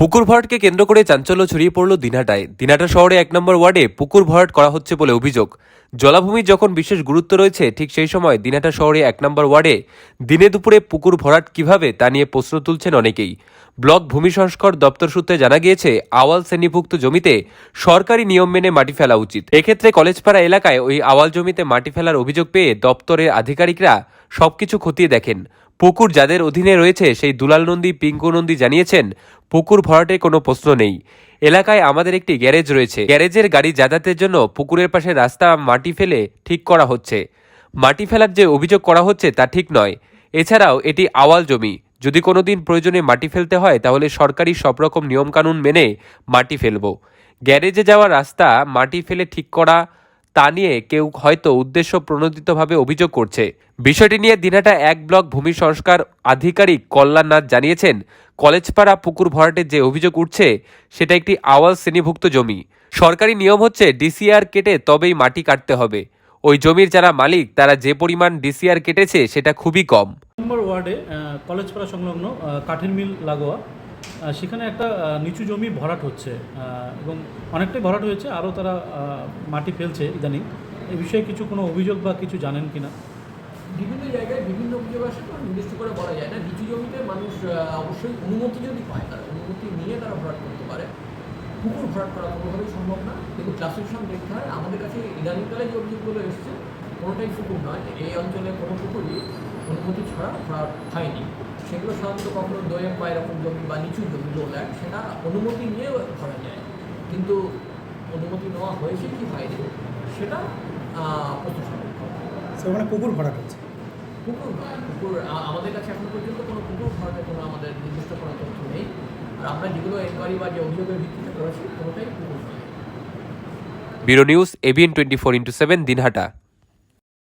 পুকুর ভরাটকে কেন্দ্র করে চাঞ্চল্য ছড়িয়ে পড়ল দিনহাটায় দিনহাটা শহরে এক নম্বর ওয়ার্ডে পুকুর ভরাট করা হচ্ছে বলে অভিযোগ। জলাভূমির যখন বিশেষ গুরুত্ব রয়েছে, ঠিক সেই সময় দিনহাটা শহরে এক নম্বর ওয়ার্ডে দিনে দুপুরে পুকুর ভরাট কীভাবে তা নিয়ে প্রশ্ন তুলছেন অনেকেই। ব্লক ভূমি সংস্কার দপ্তর সূত্রে জানা গিয়েছে, আওয়াল শ্রেণীভুক্ত জমিতে সরকারি নিয়ম মেনে মাটি ফেলা উচিত। এক্ষেত্রে কলেজপাড়া এলাকায় ওই আওয়াল জমিতে মাটি ফেলার অভিযোগ পেয়ে দপ্তরের আধিকারিকরা সবকিছু খতিয়ে দেখেন। পুকুর যাদের অধীনে রয়েছে, সেই দুলাল নন্দী, পিঙ্কু নন্দী জানিয়েছেন, পুকুর ভরাটে কোনো প্রশ্ন নেই। এলাকায় আমাদের একটি গ্যারেজ রয়েছে। গ্যারেজের গাড়ি যাতায়াতের জন্য পুকুরের পাশে রাস্তা, মাটি ফেলে ঠিক করা হচ্ছে। মাটি ফেলার যে অভিযোগ করা হচ্ছে, তা ঠিক নয়। এছাড়াও এটি আওয়াল জমি। যদি কোনো দিন প্রয়োজনে মাটি ফেলতে হয়, তাহলে সরকারি সব রকম নিয়মকানুন মেনে মাটি ফেলব। গ্যারেজে যাওয়ার রাস্তা, মাটি ফেলে ঠিক করা তা নিয়ে কেউ হয়তো উদ্দেশ্য প্রণোদিতভাবে অভিযোগ করছে। বিষয়টি নিয়ে দিনহাটা এক ব্লক ভূমি সংস্কার আধিকারিক কল্যাণনাথ জানিয়েছেন, কলেজপাড়া পুকুর ভরাটের যে অভিযোগ উঠছে, সেটা একটি আওয়াজ শ্রেণীভুক্ত জমি। সরকারি নিয়ম হচ্ছে ডিসিআর কেটে তবেই মাটি কাটতে হবে। ওই জমির যারা মালিক, তারা যে পরিমাণ ডিসিআর কেটেছে, সেটা খুবই কম। নম্বর ওয়ার্ডে কলেজপাড়া সংলগ্ন কাঠের মিল লাগোয়া সেখানে একটা নিচু জমি ভরাট হচ্ছে এবং অনেকটাই ভরাট হয়েছে, আরও তারা মাটি ফেলছে ইদানিং। এ বিষয়ে কিছু কোনো অভিযোগ বা কিছু জানেন কিনা? বিভিন্ন জায়গায় বিভিন্ন অভিযোগ আসে তো নির্দিষ্ট করে বলা যায় না। নিচু জমিতে মানুষ অবশ্যই অনুমতি যদি পায়, তারা অনুমতি নিয়ে তারা ভরাট করতে পারে। পুকুর ভরাট করা কোনোভাবেই সম্ভব না। কিন্তু ক্লাসিফিকেশন দেখতে হয়। আমাদের কাছে ইদানিংকালে যে অভিযোগগুলো এসছে, কোনোটাই পুকুর নয়। এই অঞ্চলে কোনো পুকুরই অনুমতি ছাড়া ভরাট হয়নি। সেগুলো সাধারণত কখনো দোয়েম বা এরকম জমি বা নিচু জমি লো ল্যান্ড সেটা অনুমতি নিয়ে ভরা যায় কিন্তু অনুমতি নেওয়া হয়েছে কি হয়নি সেটা প্রশ্ন সেখানে পুকুর ভরাট হচ্ছে। পুকুর পুকুর আমাদের কাছে এখন পর্যন্ত কোনো পুকুর ভরাটের কোনো আমাদের নির্দিষ্ট কোনো তথ্য নেই। আর আমরা যেগুলো এনকোয়ারি বা যে অভিযোগের ভিত্তিতে করেছি কোনোটাই পুকুর bureau news ABN twenty four into seven Dinhata.